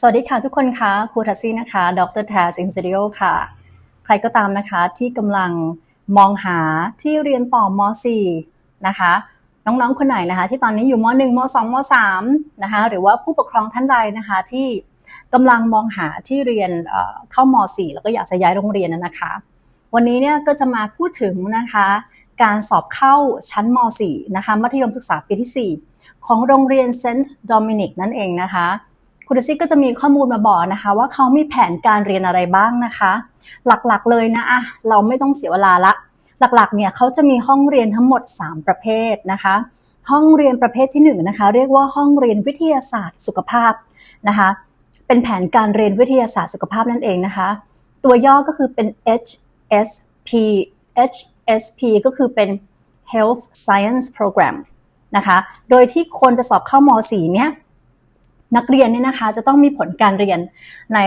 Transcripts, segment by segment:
สวัสดีค่ะทุกคนคะครูทัสซี่นะคะ ดรแทสอินสตูดิโอค่ะ ใครก็ตามนะคะที่กำลังมองหาที่เรียนต่อม .4 นะคะ น้องๆ คนไหนนะคะ ที่ตอนนี้อยู่ม .1 ม .2 ม .3 นะคะ หรือว่าผู้ปกครองท่านใดนะคะที่กำลังมองหาที่เรียนเข้าม .4 แล้วก็อยากจะย้ายโรงเรียนนะนะคะ วันนี้เนี่ยก็จะมาพูดถึงนะคะการสอบเข้าชั้นม .4 นะคะ มัธยมศึกษาปีที่ 4 ของโรงเรียนเซนต์โดมินิกนั่นเองนะคะ คุณซิกก็จะมีข้อมูลมาบอกนะคะ ว่าเขามีแผนการเรียนอะไรบ้างนะคะ หลักๆเลยนะอะเราไม่ต้องเสียเวลาละ หลักๆเนี่ยเขาจะมีห้องเรียนทั้งหมด 3 ประเภทนะคะ ห้องเรียนประเภทที่1นนะคะเรียกว่าห้องเรียนวิทยาศาสตร์สุขภาพนะคะ เป็นแผนการเรียนวิทยาศาสตร์สุขภาพนั่นเองนะคะ ตัวย่อก็คือเป็น HSP HSP ก็คือเป็น Health Science Program นะคะ โดยที่คนจะสอบเข้าม .4 เนี่ย นักเรียนเนี่ยนะคะจะต้องมีผลการเรียนใน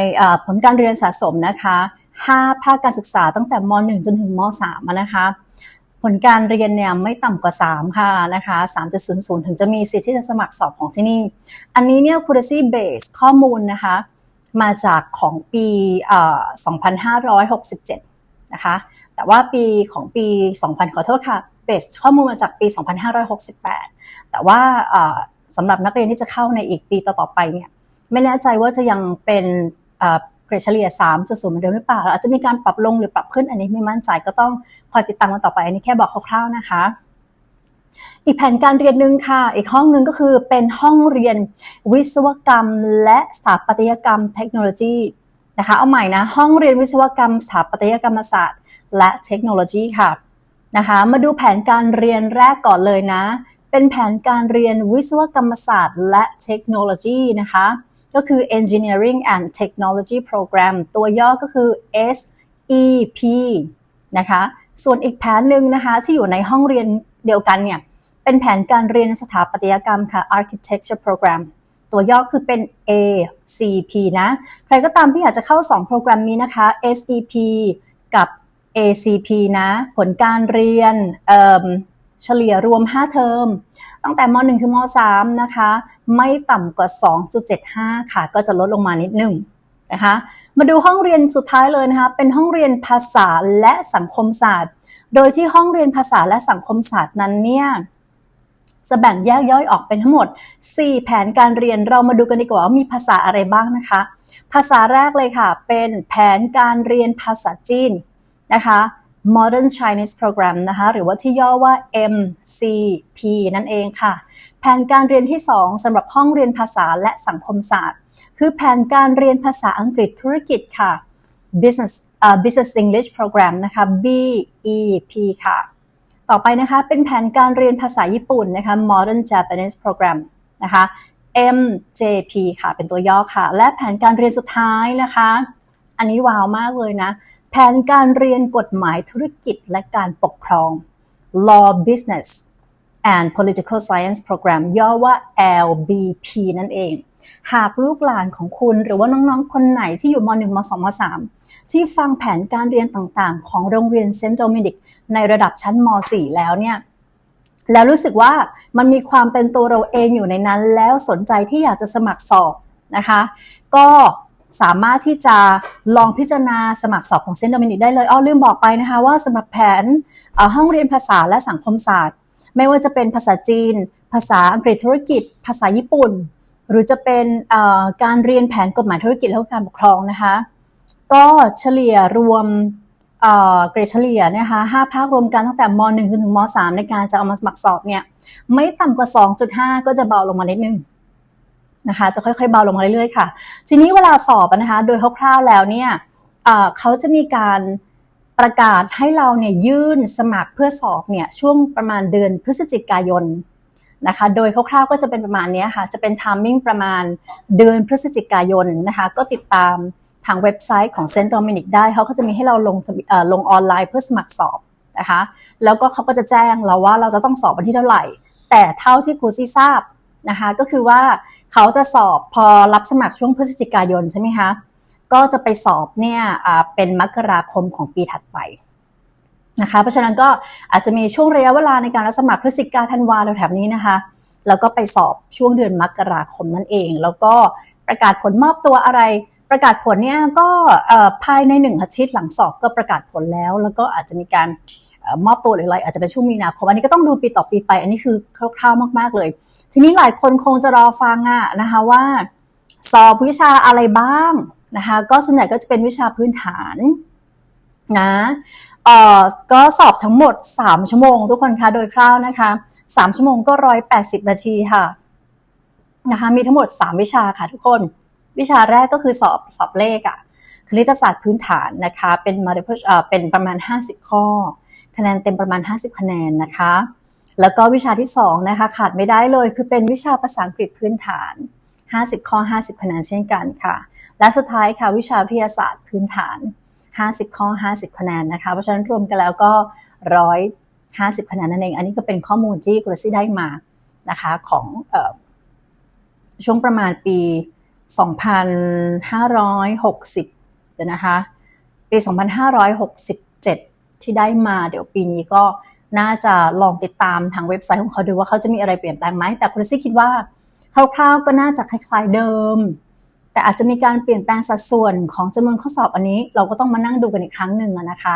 ผลการเรียนสะสมนะคะ5ภาคการศึกษาตั้งแต่ม .1 จนถึงม .3 นะคะ ผลการเรียนเนี่ยไม่ต่ำกว่า 3 ค่ะนะคะ 3.00 ถึงจะมีสิทธิ์ที่จะสมัครสอบของที่นี่ อันนี้เนี่ย Curacy Base ข้อมูลนะคะ มาจากของปี 2567 นะคะ แต่ว่าปีของปี 2000 ขอโทษค่ะ Base ข้อมูลมาจากปี 2568 แต่ว่า สำหรับนักเรียนที่จะเข้าในอีกปีต่อๆไปเนี่ยไม่แน่ใจว่าจะยังเป็นเกรดเฉลี่ย3จะสูงเหมือนเดิมหรือเปล่าอาจจะมีการปรับลงหรือปรับขึ้นอันนี้ไม่มั่นใจก็ต้องคอยติดตามกันต่อไปอันนี้แค่บอกคร่าวๆนะคะ อีกแผนการเรียนหนึ่งค่ะ อีกห้องหนึ่งก็คือเป็นห้องเรียนวิศวกรรม และสถาปัตยกรรมเทคโนโลยีนะคะเอาใหม่นะห้องเรียนวิศวกรรมสถาปัตยกรรมศาสตร์ และเทคโนโลยีค่ะนะคะมาดูแผนการเรียนแรกก่อนเลยนะ เป็นแผนการเรียนวิศวกรรมศาสตร์และเทคโนโลยีนะคะ ก็คือ Engineering and Technology Program ตัวย่อก็คือ SEP นะคะ ส่วนอีกแผนหนึ่งนะคะที่อยู่ในห้องเรียนเดียวกันเนี่ย เป็นแผนการเรียนสถาปัตยกรรมค่ะ Architecture Program ตัวย่อคือเป็น ACP นะ ใครก็ตามที่อยากจะเข้า 2 โปรแกรมนี้นะคะ SEP กับ ACP นะ ผลการเรียน เฉลี่ยรวม 5 เทอม ตั้งแต่ม .1 ถึงม .3 นะคะ ไม่ต่ำกว่า 2.75 ค่ะ ก็จะลดลงมานิดนึงนะคะ มาดูห้องเรียนสุดท้ายเลยนะคะ เป็นห้องเรียนภาษาและสังคมศาสตร์ โดยที่ห้องเรียนภาษาและสังคมศาสตร์นั้นเนี่ยจะแบ่งแยกย่อยออกเป็นทั้งหมด 4 แผนการเรียนเรามาดูกันดีกว่าว่ามีภาษาอะไรบ้างนะคะ ภาษาแรกเลยค่ะ เป็นแผนการเรียนภาษาจีนนะคะ Modern Chinese Program นะคะ หรือว่าที่ย่อว่า MCP นั่นเองค่ะ แผนการเรียนที่ 2สำหรับห้องเรียนภาษาและสังคมศาสตร์ คือแผนการเรียนภาษาอังกฤษธุรกิจค่ะ Business uh, Business English Program นะคะ BEP ค่ะ ต่อไปนะคะเป็นแผนการเรียนภาษาญี่ปุ่นนะคะ Modern Japanese Program นะคะ MJP ค่ะเป็นตัวย่อค่ะ และแผนการเรียนสุดท้ายนะคะ อันนี้ว้าวมากเลยนะ แผนการเรียนกฎหมายธุรกิจและการปกครอง Law Business and Political Science Program ย่อว่า LBP นั่นเอง หากลูกหลานของคุณหรือว่าน้องๆ คนไหนที่อยู่ม .1 ม .2 ม .3 ที่ฟังแผนการเรียนต่างๆ ของโรงเรียนเซนต์โดมินิกในระดับชั้นม .4 แล้วเนี่ย แล้วรู้สึกว่ามันมีความเป็นตัวเราเองอยู่ในนั้น แล้วสนใจที่อยากจะสมัครสอบนะคะ ก็ สามารถที่จะลองพิจารณาสมัครสอบของเซนต์โดมินิกได้เลยอ้อลืมบอกไปนะคะว่าสำหรับแผนห้องเรียนภาษาและสังคมศาสตร์ ไม่ว่าจะเป็นภาษาจีน ภาษาอังกฤษธุรกิจ ภาษาญี่ปุ่น หรือจะเป็นการเรียนแผนกฎหมายธุรกิจและการปกครองนะคะก็เฉลี่ยรวมเกรดเฉลี่ยนะคะ5ภาครวมกันตั้งแต่ม .1 จนถึงม .3 ในการจะเอามาสมัครสอบเนี่ยไม่ต่ำกว่า 2.5 ก็จะเบาลงมานิดนึง นะคะ จะค่อยๆเบาลงมาเรื่อยๆค่ะ ทีนี้เวลาสอบนะคะ โดยคร่าวๆแล้วเนี่ยเขาจะมีการประกาศให้เราเนี่ยยื่นสมัครเพื่อสอบเนี่ยช่วงประมาณเดือนพฤศจิกายนนะคะ โดยคร่าวๆก็จะเป็นประมาณนี้ค่ะ จะเป็นทามมิ่งประมาณเดือนพฤศจิกายนนะคะ ก็ติดตามทางเว็บไซต์ของเซนต์โดมินิกได้เขาก็จะมีให้เราลงลงออนไลน์เพื่อสมัครสอบนะคะ แล้วก็เขาก็จะแจ้งเราว่าเราจะต้องสอบวันที่เท่าไหร่ แต่เท่าที่ครูซี่ทราบนะคะ ก็คือว่า เขาจะสอบพอรับสมัครช่วงพฤศจิกายนใช่ไหมคะก็จะไปสอบเนี่ยเป็นมกราคมของปีถัดไปนะคะเพราะฉะนั้นก็อาจจะมีช่วงระยะเวลาในการรับสมัครพฤศจิกาธันวาแถวๆนี้นะคะ แล้วก็ไปสอบช่วงเดือนมกราคมนั่นเอง แล้วก็ประกาศผลมอบตัวอะไร ประกาศผลเนี่ยก็ภายในหนึ่งอาทิตย์หลังสอบก็ประกาศผลแล้ว แล้วก็อาจจะมีการ มอบตัวหรืออะไรอาจจะเป็นช่วงมีนาคมอันนี้ก็ต้องดูปีต่อปีไป อันนี้คือคร่าวๆมากๆเลย ทีนี้หลายคนคงจะรอฟังอะนะคะว่า สอบวิชาอะไรบ้างนะคะก็ส่วนใหญ่ก็จะเป็นวิชาพื้นฐานนะเอ่อก็สอบทั้งหมด 3 ชั่วโมง ทุกคนคะโดยคร่าวนะคะ 3 ชั่วโมงก็ 180 นาทีค่ะนะคะมีทั้งหมด 3 วิชาค่ะทุกคน วิชาแรกก็คือสอบสอบเลขอะคณิตศาสตร์พื้นฐานนะคะ เป็น multiple เอ่อเป็นประมาณ 50 ข้อ คะแนนเต็มประมาณ 50 คะแนนนะคะ แล้วก็วิชาที่2นะคะขาดไม่ได้เลยคือเป็นวิชาภาษาอังกฤษพื้นฐาน 50 ข้อ 50 คะแนนเช่นกันค่ะ และสุดท้ายค่ะวิชาวิทยาศาสตร์พื้นฐาน 50 ข้อ 50 คะแนนนะคะ เพราะฉะนั้นรวมกันแล้วก็ 150 คะแนนนั่นเอง อันนี้ก็เป็นข้อมูลที่กุลซี่ได้มานะคะของออช่วงประมาณปี 2560เด็นะคะปี 2567 ที่ได้มาเดี๋ยวปีนี้ก็น่าจะลองติดตามทางเว็บไซต์ของเขาดูว่าเขาจะมีอะไรเปลี่ยนแปลงไหม แต่คุณซี่คิดว่าคร่าวๆก็น่าจะคล้ายๆเดิม แต่อาจจะมีการเปลี่ยนแปลงสัดส่วนของจำนวนข้อสอบอันนี้ เราก็ต้องมานั่งดูกันอีกครั้งหนึ่งนะคะ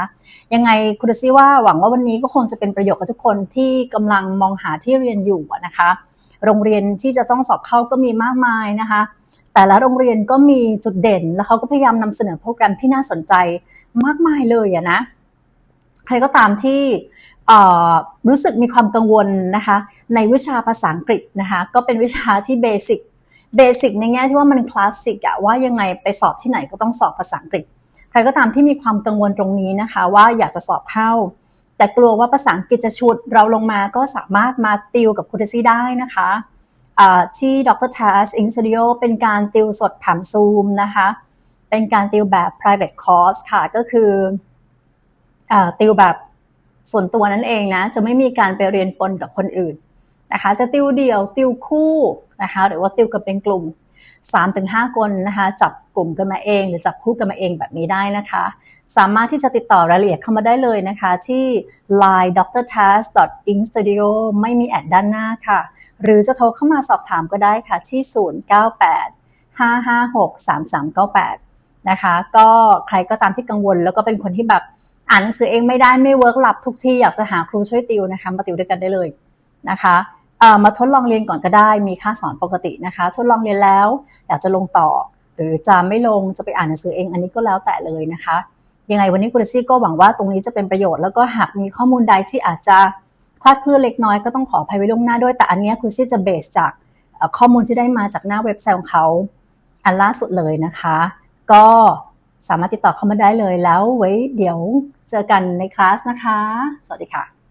ยังไงคุณซี่ว่าหวังว่าวันนี้ก็คงจะเป็นประโยชน์กับทุกคนที่กำลังมองหาที่เรียนอยู่นะคะ โรงเรียนที่จะต้องสอบเข้าก็มีมากมายนะคะ แต่ละโรงเรียนก็มีจุดเด่น แล้วเขาก็พยายามนำเสนอโปรแกรมที่น่าสนใจมากมายเลยอะนะ ใครก็ตามที่รู้สึกมีความกังวลนะคะในวิชาภาษาอังกฤษนะคะก็เป็นวิชาที่เบสิกเบสิกในแง่ที่ว่ามันคลาสสิกอะว่ายังไงไปสอบที่ไหนก็ต้องสอบภาษาอังกฤษ ใครก็ตามที่มีความกังวลตรงนี้นะคะ ว่าอยากจะสอบเข้า แต่กลัวว่าภาษาอังกฤษจะฉุดเราลงมาก็สามารถมาติวกับคุณซี่ได้นะคะอ่าที่ดร Tas in Studio เป็นการติวสดผ่านซูมนะคะ เป็นการติวแบบ private course ค่ะก็คือ ติวแบบส่วนตัวนั่นเองนะจะไม่มีการไปเรียนปนกับคนอื่นนะคะ จะติวเดี่ยวติวคู่นะคะ หรือว่าติวกันเป็นกลุ่ม 3-5 คนนะคะ จับกลุ่มกันมาเอง หรือจับคู่กันมาเองแบบนี้ได้นะคะ สามารถที่จะติดต่อรายละเอียดเข้ามาได้เลยนะคะ ที่ line dr t a s in studio ไม่มีแอดด้านหน้าค่ะ หรือจะโทรเข้ามาสอบถามก็ได้ค่ะที่ 098 556 3398 นะคะ ก็ใครก็ตามที่กังวลแล้วก็เป็นคนที่แบบ อ่านหนังสือเองไม่ได้ไม่เวิร์กหลับทุกที่อยากจะหาครูช่วยติวนะคะมาติวด้วยกันได้เลยนะคะมาทดลองเรียนก่อนก็ได้มีค่าสอนปกตินะคะ ทดลองเรียนแล้วอยากจะลงต่อ หรือจะไม่ลงจะไปอ่านหนังสือเองอันนี้ก็แล้วแต่เลยนะคะ ยังไงวันนี้คุณซี่ก็หวังว่าตรงนี้จะเป็นประโยชน์แล้วก็หากมีข้อมูลใดที่อาจจะคลาดเคลื่อนเล็กน้อยก็ต้องขออภัยไว้ล่วงหน้าด้วยแต่อันนี้คุณซี่จะเบสจากข้อมูลที่ได้มาจากหน้าเว็บไซต์ของเขาอันล่าสุดเลยนะคะ ก็ สามารถติดต่อเข้ามาได้เลยแล้วไว้เดี๋ยวเจอกันในคลาสนะคะ สวัสดีค่ะ